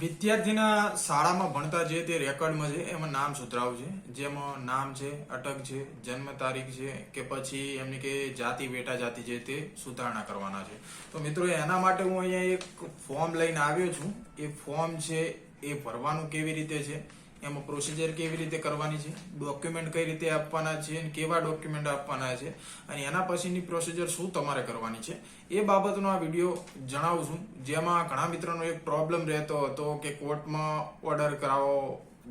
વિદ્યાર્થીના શાળામાં ભણતા જે તે રેકોર્ડમાં છે, એમાં નામ સુધરાવું છે. જેમાં નામ છે, અટક છે, જન્મ તારીખ છે કે પછી એમની કે જાતિ બેટા જાતિ છે તે સુધારણા કરવાના છે. તો મિત્રો, એના માટે હું અહીંયા એક ફોર્મ લઈને આવ્યો છું. એ ફોર્મ છે, એ ભરવાનું કેવી રીતે છે? એમાં પ્રોસિજર કેવી રીતે કરવાની છે ડોક્યુમેન્ટ કઈ રીતે આપવાના છે અને કેવા ડોક્યુમેન્ટ આપવાના છે અને એના પછીની પ્રોસિજર શું તમારે કરવાની છે, એ બાબતનો આ વીડિયો જણાવું છું. જેમાં ઘણા મિત્રોનો એક પ્રોબ્લેમ રહેતો હતો કે કોર્ટમાં ઓર્ડર કરાવો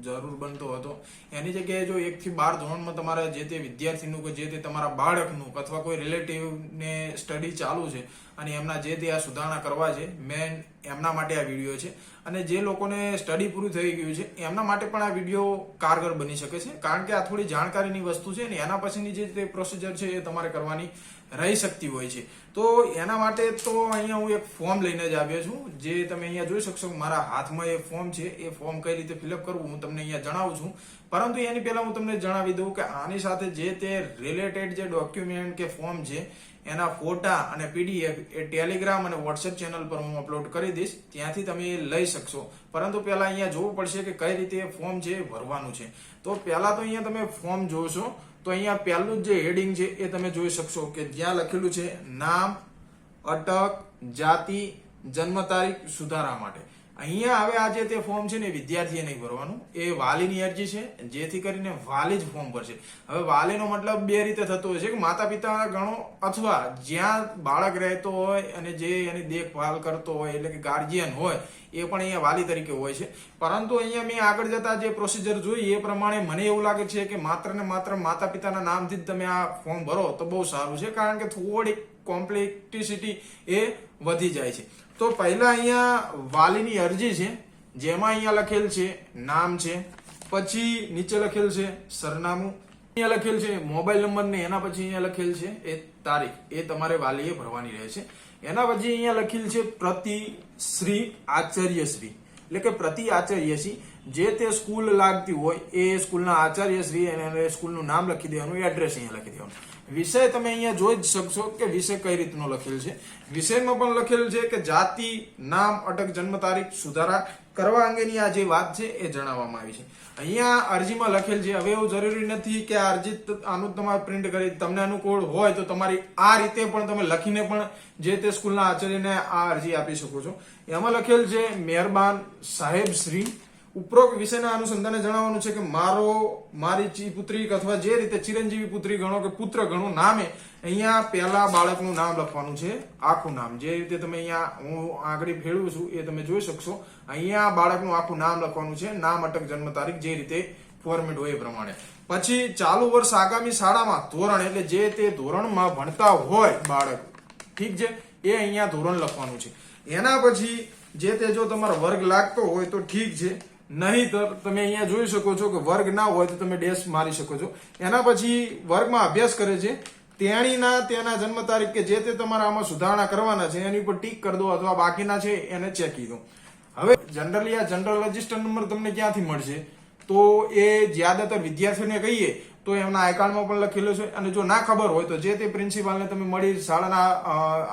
જરૂર બનતો હતો. એની જગ્યાએ જો એકથી બાર ધોરણમાં તમારે જે તે વિદ્યાર્થીનું કે જે તે તમારા બાળકનું અથવા કોઈ રિલેટિવને સ્ટડી ચાલુ છે અને એમના જે તે આ સુધારણા કરવા છે મેન એમના માટે આ વીડિયો છે. અને જે લોકોને સ્ટડી પૂરું થઈ ગયું છે, એમના માટે પણ આ વીડિયો કારગર બની શકે છે. કારણ કે આ થોડી જાણકારીની વસ્તુ છે ને, એના પછીની જે તે પ્રોસિજર છે એ તમારે કરવાની રહી શકતી હોય છે. તો એના માટે તો અહીંયા હું એક ફોર્મ લઈને જ આવ્યો છું. જે તમે અહીંયા જોઈ શકશો, મારા હાથમાં એ ફોર્મ છે. એ ફોર્મ કઈ રીતે ફિલઅપ કરવું હું તમને અહીંયા જણાવું છું. પરંતુ એની પહેલા હું તમને જણાવી દઉં કે આની સાથે જે તે રિલેટેડ જે ડોક્યુમેન્ટ કે ફોર્મ છે, એના ફોટા અને પીડીએફ એ ટેલિગ્રામ અને વોટ્સએપ ચેનલ પર હું અપલોડ કરી દઈશ. ત્યાંથી તમે એ લઈ શકશો. પરંતુ પહેલા અહીંયા જોવું પડશે કે કઈ રીતે ફોર્મ છે ભરવાનું છે. તો પહેલા તો અહીંયા તમે ફોર્મ જોશો. તો અહીંયા પહેલું જ હેડિંગ છે એ તમે જોઈ શકશો કે જ્યાં લખેલું છે નામ, અટક, જાતિ, જન્મ તારીખ સુધારા માટે. અહીંયા હવે આજે તે ફોર્મ છે ને વિદ્યાર્થીએ નહીં ભરવાનું. એ વાલીની અરજી છે, જેથી કરીને વાલી જ ફોર્મ ભરશે. હવે વાલીનો મતલબ બે રીતે થતો હોય છે કે માતા પિતા ગણો અથવા જ્યાં બાળક રહેતો હોય અને જે એની દેખભાલ કરતો હોય, એટલે કે ગાર્જિયન હોય, એ પણ અહીંયા વાલી તરીકે હોય છે. પરંતુ અહીંયા મેં આગળ જતા જે પ્રોસિજર જોઈ, એ પ્રમાણે મને એવું લાગે છે કે માત્ર ને માત્ર માતા પિતાના નામથી જ તમે આ ફોર્મ ભરો તો બહુ સારું છે. કારણ કે થોડીક કોમ્પ્લેક્ટિસિટી એ વધી જાય છે. તો પહેલા અહીંયા વાલીની અરજી છે, જેમાં અહીંયા લખેલ છે, નામ છે, પછી નીચે લખેલ છે, સરનામું, અહીંયા લખેલ છે, મોબાઈલ નંબર ને એના પછી અહીંયા લખેલ છે, એ તારીખ, એ તમારે વાલીએ ભરવાની રહે છે એના પછી અહીંયા લખેલ છે પ્રતિ શ્રી આચાર્યશ્રી. એટલે કે પ્રતિ આચાર્યશ્રી. જે તે સ્કૂલ લાગતી હોય એ સ્કૂલના આચાર્યશ્રી અને સ્કૂલનું નામ લખી દેવાનું એડ્રેસ અહીંયા લખી દેવાનું. વિષય તમે અહીંયા જોઈ જ શકશો કે વિષય કઈ રીતનો લખેલ છે. વિષયમાં પણ લખેલ છે કે જાતિ, નામ, અટક, જન્મ તારીખ સુધારા કરવા અંગેની આ જે વાત છે એ જણાવવામાં આવી છે. અહીંયા અરજીમાં લખેલ છે, હવે એવું જરૂરી નથી કે અરજી આનું તમારે પ્રિન્ટ કરી, તમને અનુકૂળ હોય તો તમારી આ રીતે પણ તમે લખીને પણ જે તે સ્કૂલના આચાર્યને આ અરજી આપી શકો છો. એમાં લખેલ છે, મહેરબાન સાહેબ શ્રી ઉપરોક્ત વિષયના અનુસંધાને જણાવવાનું છે કે મારો, મારી પુત્રી અથવા જે રીતે ચિરંજીવી પુત્રી ગણો કે પુત્ર ગણો નામે, અહીંયા પહેલા બાળકનું નામ લખવાનું છે, આખું નામ. જે રીતે તમે અહીંયા હું આગળ ફેળવું છું એ તમે જોઈ શકશો. અહીંયા બાળકનું આખું નામ લખવાનું છે, નામ, અટક, જન્મ તારીખ જે રીતે ફોર્મેટ હોય એ પ્રમાણે. પછી ચાલુ વર્ષ આગામી શાળામાં ધોરણ એટલે જે તે ધોરણમાં ભણતા હોય બાળક, ઠીક છે, એ અહીંયા ધોરણ લખવાનું છે. એના પછી જે તે જો તમારો વર્ગ લાગતો હોય તો ઠીક છે નહીં, તો તમે અહીંયા જોઈ શકો છો કે વર્ગ ના હોય તો તમે ડેશ મારી શકો છો. એના પછી વર્ગમાં અભ્યાસ કરે છે. તેણીના તેના જન્મ તારીખ કે જે તે તમારે આમાં સુધારણા કરવાના છે, એની ઉપર ટીક કરી દો અથવા બાકીના છે, એને ચેકી દો. હવે જનરલી આ જનરલ રજિસ્ટર નંબર તમને ક્યાંથી મળશે? તો એ જ્યાદાતર વિદ્યાર્થીઓને કહીએ, તો એમના આઈકાર્ડમાં પણ લખેલું છે અને જો ના ખબર હોય તો જે તે પ્રિન્સિપાલને તમે મળી, શાળાના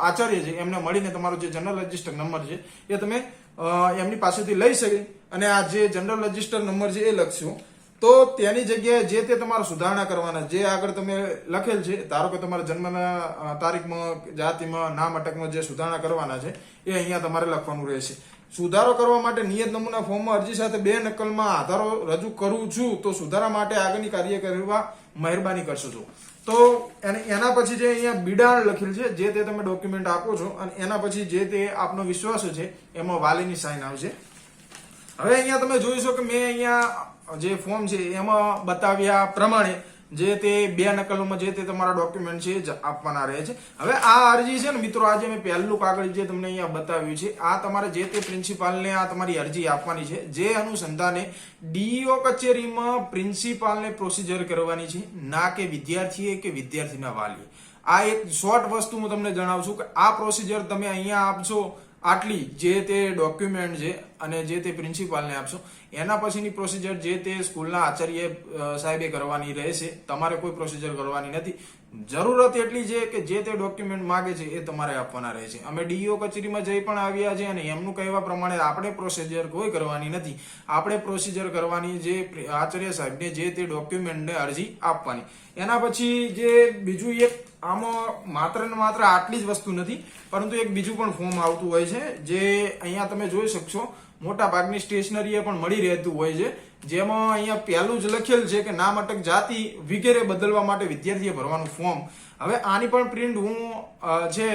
આચાર્ય છે, એમને મળીને તમારો જે જનરલ રજિસ્ટર નંબર છે, એ તમે એમની પાસેથી લઈ શકે અને આ જે જનરલ રજિસ્ટર નંબર છે એ લખશો. તો તેની જગ્યાએ જે તે તમારે સુધારણા કરવાના, જે આગળ તમે લખેલ છે, ધારો કે તમારા જન્મના તારીખમાં, જાતિમાં, નામ અટકમાં જે સુધારણા કરવાના છે, એ અહીંયા તમારે લખવાનું રહેશે. સુધારો કરવા માટે નિયત નમૂના ફોર્મમાં અરજી સાથે બે નકલમાં આધારો રજૂ કરું છું, તો સુધારા માટે આગળની કાર્ય કરવા મહેરબાની કરશો છો તો એને પછી જે અહીંયા બિડાણ લખેલું છે, જે તે તમે ડોક્યુમેન્ટ આપો છો અને એના પછી જે તે આપનો વિશ્વાસ છે, એમાં વાલીની સાઇન આવશે. હવે અહીંયા તમે જોઈ શકો કે મેં અહીંયા જે ફોર્મ છે, એમાં બતાવ્યા પ્રમાણે જે તે બે નકલોમાં જે તે તમારા ડોક્યુમેન્ટ છે જ આપવાના રહે છે. હવે આ અરજી છે ને મિત્રો, આજે મેં પહેલું કાગળ જે તમને અહીંયા બતાવ્યું છે, આ તમારે જે તે પ્રિન્સિપાલને આ તમારી અરજી આપવાની છે, જે અનુસંધાને ડીઓ કચેરીમાં પ્રિન્સિપાલને પ્રોસિજર કરવાની છે, ના કે વિદ્યાર્થીએ કે વિદ્યાર્થીના વાલીએ. આ એક શોર્ટ વસ્તુ હું તમને જણાવું છું કે આ પ્રોસિજર તમે અહીંયા આપશો આટલી જે તે ડોક્યુમેન્ટ છે અને જે તે પ્રિન્સિપાલને આપશો, એના પછીની પ્રોસિજર જે તે સ્કૂલના આચાર્ય સાહેબે કરવાની રહેશે, તમારે કોઈ પ્રોસિજર કરવાની નથી. જરૂરત એટલી છે કે જે તે ડોક્યુમેન્ટ માગે છે એ તમારે આપવાના રહે છે અમે ડીઓ કચેરીમાં જઈ પણ આવ્યા છે અને એમનું કહેવા પ્રમાણે આપણે પ્રોસિજર કોઈ કરવાની નથી. આપણે પ્રોસિજર કરવાની જે આચાર્ય સાહેબને જે તે ડોક્યુમેન્ટને અરજી આપવાની. એના પછી જે બીજું એક આમાં માત્ર ને માત્ર આટલી જ વસ્તુ નથી, પરંતુ એક બીજું પણ ફોર્મ આવતું હોય છે, જે અહીંયા તમે જોઈ શકશો. મોટા ભાગની સ્ટેશનરી પણ મળી રહેતું હોય છે, જેમાં અહીંયા પહેલું જ લખેલ છે કે નામ અટક જાતિ વગેરે બદલવા માટે વિદ્યાર્થીએ ભરવાનું ફોર્મ હવે આની પણ પ્રિન્ટ હું છે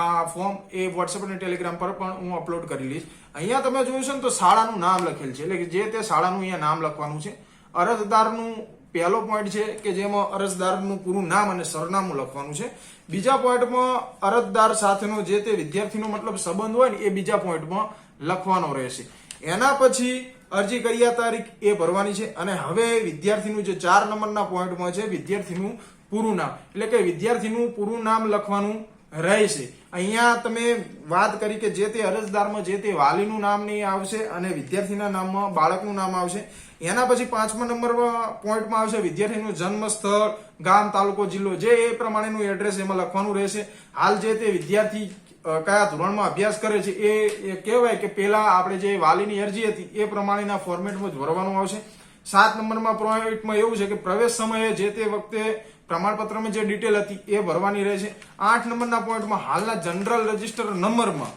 આ ફોર્મ એ વોટ્સએપ અને ટેલિગ્રામ પર પણ હું અપલોડ કરી લઈશ. અહીંયા તમે જોયું છે ને તો શાળાનું નામ લખેલ છે, એટલે જે તે શાળાનું અહીંયા નામ લખવાનું છે. અરજદારનું પહેલો પોઈન્ટ છે કે જેમાં અરજદારનું પૂરું નામ અને સરનામું લખવાનું છે. બીજા પોઈન્ટમાં અરજદાર સાથેનો જે તે વિદ્યાર્થીનો મતલબ સંબંધ હોય ને એ બીજા પોઈન્ટમાં લખવાનો રહેશે. એના પછી અરજી કર્યા તારીખ એ ભરવાની છે અને હવે વિદ્યાર્થીનું જે ચાર નંબરના પોઈન્ટમાં છે, વિદ્યાર્થીનું પૂરું નામ. એટલે કે વિદ્યાર્થીનું પૂરું નામ લખવાનું રહેશે અહીંયા તમે વાત કરી કે જે તે અરજદારમાં જે તે વાલીનું નામ નહીં આવશે અને વિદ્યાર્થીના નામમાં બાળકનું નામ આવશે. એના પછી પાંચમા નંબર પોઈન્ટમાં આવશે વિદ્યાર્થીનું જન્મ સ્થળ ગામ, તાલુકો, જિલ્લો, જે એ પ્રમાણેનું એડ્રેસ એમાં લખવાનું રહેશે. હાલ જે તે વિદ્યાર્થી કયા ધોરણમાં અભ્યાસ કરે છે એ કહેવાય કે પેલા આપણે જે વાલીની અરજી હતી એ પ્રમાણેના ફોર્મેટમાં જ ભરવાનું આવશે. સાત નંબરમાં પોઈન્ટમાં એવું છે કે પ્રવેશ સમયે જે તે વખતે પ્રમાણપત્રમાં જે ડિટેલ હતી એ ભરવાની રહેશે આઠ નંબરના પોઈન્ટમાં હાલના જનરલ રજિસ્ટર નંબરમાં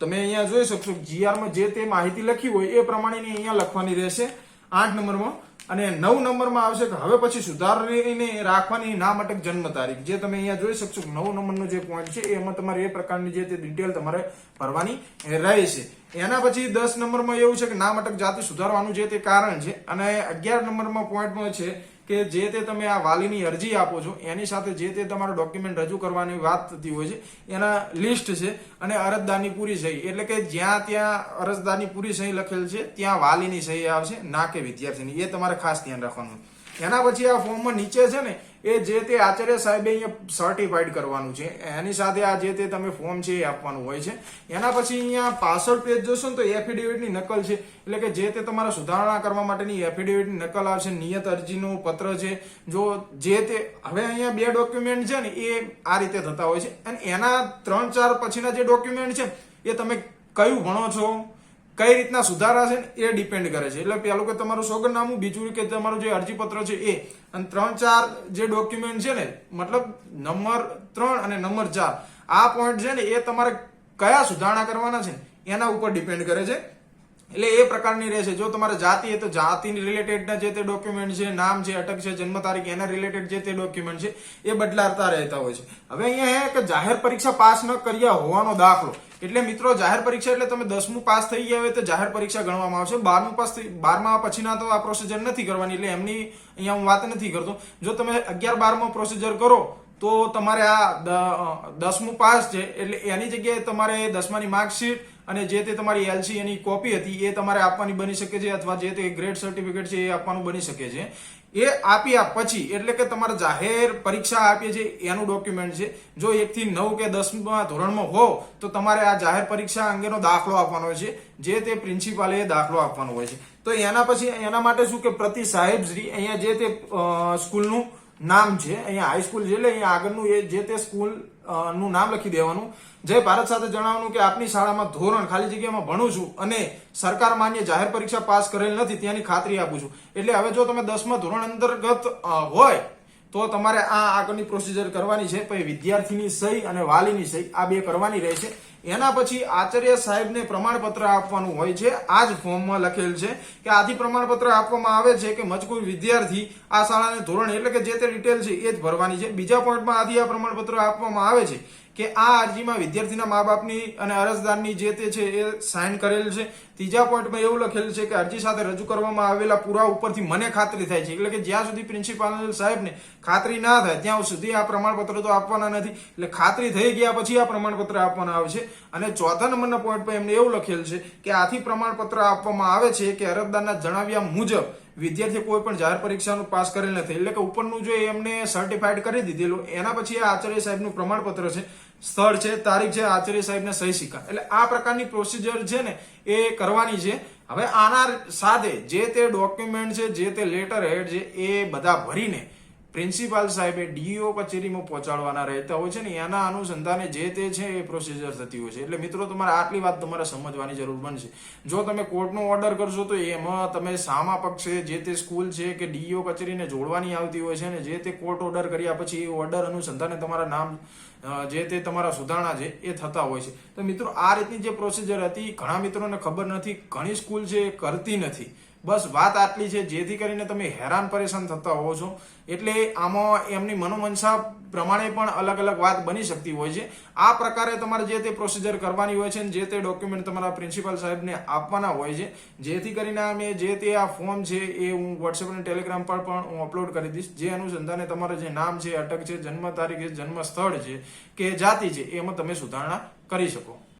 તમે અહીંયા જોઈ શકશો જીઆરમાં જે તે માહિતી લખી હોય એ પ્રમાણેની અહીંયા લખવાની રહેશે આઠ નંબરમાં. અને નવ નંબરમાં આવશે કે હવે પછી સુધારીને રાખવાની નામ અટક જન્મ તારીખ. જે તમે અહીંયા જોઈ શકશો નવ નંબરનો જે પોઈન્ટ છે એમાં તમારે એ પ્રકારની જે તે ડિટેલ તમારે ભરવાની રહેશે એના પછી દસ નંબરમાં એવું છે કે નામ અટક જાતિ સુધારવાનું જે તે કારણ છે. અને અગિયાર નંબરમાં પોઈન્ટમાં છે કે જે તે તમે આ વાલીની અરજી આપો છો, એની સાથે જે તે તમારો ડોક્યુમેન્ટ રજૂ કરવાની વાત થતી હોય છે, એના લિસ્ટ છે અને અરજદારની પૂરી સહી. એટલે કે જ્યાં ત્યાં અરજદારની પૂરી સહી લખેલ છે, ત્યાં વાલીની સહી આવશે, ના કે વિદ્યાર્થીની. એ તમારે ખાસ ધ્યાન રાખવાનું. એના પછી આ ફોર્મમાં નીચે છે ને, એ જે તે આચાર્ય સાહેબે અહીંયા સર્ટિફાઈડ કરવાનું છે. એની સાથે આ જે તે તમે ફોર્મ છે એ આપવાનું હોય છે. એના પછી અહીંયા પાછળ પેજ જોશો ને તો એફિડેવિટની નકલ છે. એટલે કે જે તે તમારા સુધારણા કરવા માટેની એફિડેવિટની નકલ આવશે, નિયત અરજીનું પત્ર છે. જો જે તે હવે અહીંયા બે ડોક્યુમેન્ટ છે ને, એ આ રીતે થતા હોય છે. અને એના ત્રણ ચાર પછીના જે ડોક્યુમેન્ટ છે, એ તમે કયું ભણો છો? કઈ રીતના સુધારા છે એ ડિપેન્ડ કરે છે. એટલે પહેલું કે તમારું સોગંદનામું બીજું કે તમારું જે અરજીપત્ર છે એ. અને ત્રણ ચાર જે ડોક્યુમેન્ટ છે ને, મતલબ નંબર ત્રણ અને નંબર ચાર, આ પોઈન્ટ છે ને એ તમારે કયા સુધારણા કરવાના છે એના ઉપર ડિપેન્ડ કરે છે. એટલે એ પ્રકારની રહેશે. જો તમારે જાતિ તો જાતિની રિલેટેડના જે તે ડોક્યુમેન્ટ છે, નામ છે, અટક છે, જન્મ તારીખ, એના રિલેટેડ જે તે ડોક્યુમેન્ટ છે એ બદલાતા રહેતા હોય છે. હવે અહીંયા કે જાહેર પરીક્ષા પાસ ન કર્યા હોવાનો દાખલો. એટલે મિત્રો, જાહેર પરીક્ષા એટલે તમે દસમું પાસ થઈ ગયા હોય તો જાહેર પરીક્ષા ગણવામાં આવશે. બારમું પાસ થઈ બારમા પછીના તો આ પ્રોસિજર નથી કરવાની, એટલે એમની અહીંયા હું વાત નથી કરતો. જો તમે અગિયાર બારમાં પ્રોસિજર કરો, તો તમારે આ દસમું પાસ છે, એટલે એની જગ્યાએ તમારે દસમાની માર્કશીટ અને જે તે તમારી એલસી એની કોપી હતી, એ તમારે આપવાની બની શકે છે અથવા જે તે ગ્રેડ સર્ટિફિકેટ છે એ આપવાનું બની શકે છે. એ આપ્યા પછી, એટલે કે તમારે જાહેર પરીક્ષા આપીએ છે એનું ડોક્યુમેન્ટ છે. જો એકથી નવ કે દસમા ધોરણમાં હો તો તમારે આ જાહેર પરીક્ષા અંગેનો દાખલો આપવાનો હોય છે. જે તે પ્રિન્સિપાલે દાખલો આપવાનો હોય છે. તો એના પછી, એના માટે શું કે પ્રતિ સાહેબશ્રી અહીંયા જે તે સ્કૂલનું નામ છે, અહીંયા હાઈસ્કૂલ છે એટલે અહીંયા આગળનું એ જે તે સ્કૂલનું નામ લખી દેવાનું. જય ભારત સાથે જણાવવાનું કે આપની શાળામાં ધોરણ ખાલી જગ્યામાં ભણું છું અને સરકાર માન્ય જાહેર પરીક્ષા પાસ કરેલ નથી, ત્યાંની ખાતરી આપું છું. એટલે હવે જો તમે દસમા ધોરણ અંતર્ગત હોય, તો તમારે આ આગળની પ્રોસિજર કરવાની છે. પછી વિદ્યાર્થીની સહી અને વાલીની સહી, આ બે કરવાની રહેશે. એના પછી આચાર્ય સાહેબને પ્રમાણપત્ર આપવાનું હોય છે. આ જ ફોર્મમાં લખેલ છે કે આથી પ્રમાણપત્ર આપવામાં આવે છે કે મજકૂર વિદ્યાર્થી આ શાળાને ધોરણ એટલે કે જે તે ડિટેલ છે એ જ ભરવાની છે. બીજા પોઈન્ટમાં આથી આ પ્રમાણપત્ર આપવામાં આવે છે. કે આ અરજીમાં વિદ્યાર્થીના મા બાપની અને અરજદારની જે તે છે એ સાઇન કરેલ છે. ત્રીજા પોઈન્ટમાં એવું લખેલું છે કે અરજી સાથે રજૂ કરવામાં આવેલા પુરાવા ઉપરથી મને ખાતરી થાય છે. એટલે કે જ્યાં સુધી પ્રિન્સિપાલ સાહેબને ખાતરી ના થાય, ત્યાં સુધી આ પ્રમાણપત્ર તો આપવાના નથી. એટલે ખાતરી થઈ ગયા પછી આ પ્રમાણપત્ર આપવાના આવે છે અને ચોથા નંબરના પોઈન્ટ પર એમને એવું લખેલ છે કે આથી પ્રમાણપત્ર આપવામાં આવે છે કે અરજદારના જણાવ્યા મુજબ વિદ્યાર્થી કોઈ પણ જાહેર પરીક્ષાનું પાસ કરેલ નથી. એટલે કે ઉપરનું જો એમને સર્ટિફાઈડ કરી દીધેલું, એના પછી આ આચાર્ય સાહેબનું પ્રમાણપત્ર છે. સ્થળ છે, તારીખ છે, આચાર્ય સાહેબને સહી સિક્કા એટલે આ પ્રકારની પ્રોસિજર છે ને, એ કરવાની છે. હવે આના સાથે જે તે ડોક્યુમેન્ટ છે, જે તે લેટર હેડ છે, એ બધા ભરીને પ્રિન્સિપાલ સાહેબે ડીઓ કચેરીમાં પહોંચાડવાના રહેતા હોય છે ને, એના અનુસંધાને જે તે છે એ પ્રોસિજર થતી હોય છે. એટલે મિત્રો, તમારે આટલી વાત તમારે સમજવાની જરૂર બનશે. જો તમે કોર્ટનો ઓર્ડર કરશો તો એમાં તમે સામા પક્ષે જે તે સ્કૂલ છે કે ડીઓ કચેરીને જોડવાની આવતી હોય છે ને, જે તે કોર્ટ ઓર્ડર કર્યા પછી એ ઓર્ડર અનુસંધાને તમારા નામ જે તે તમારા સુધારણા છે એ થતા હોય છે. તો મિત્રો, આ રીતની જે પ્રોસિજર હતી, ઘણા મિત્રોને ખબર નથી, ઘણી સ્કૂલ છે એ કરતી નથી. બસ વાત આટલી છે, જેથી કરીને તમે હેરાન પરેશાન થતા હોવો છો. એટલે આમાં એમની મનોમનસા પ્રમાણે પણ અલગ અલગ વાત બની શકતી હોય છે. આ પ્રકારે તમારે જે તે પ્રોસિજર કરવાની હોય છે જે તે ડોક્યુમેન્ટ તમારા પ્રિન્સિપાલ સાહેબને આપવાના હોય છે. જેથી કરીને અમે જે તે આ ફોર્મ છે એ હું વોટ્સએપ અને ટેલિગ્રામ પર પણ હું અપલોડ કરી દઈશ. જે અનુસંધાને તમારે જે નામ છે, અટક છે, જન્મ તારીખ છે, જન્મ સ્થળ છે, કે જાતિ છે, એમાં તમે સુધારણા કરી શકો.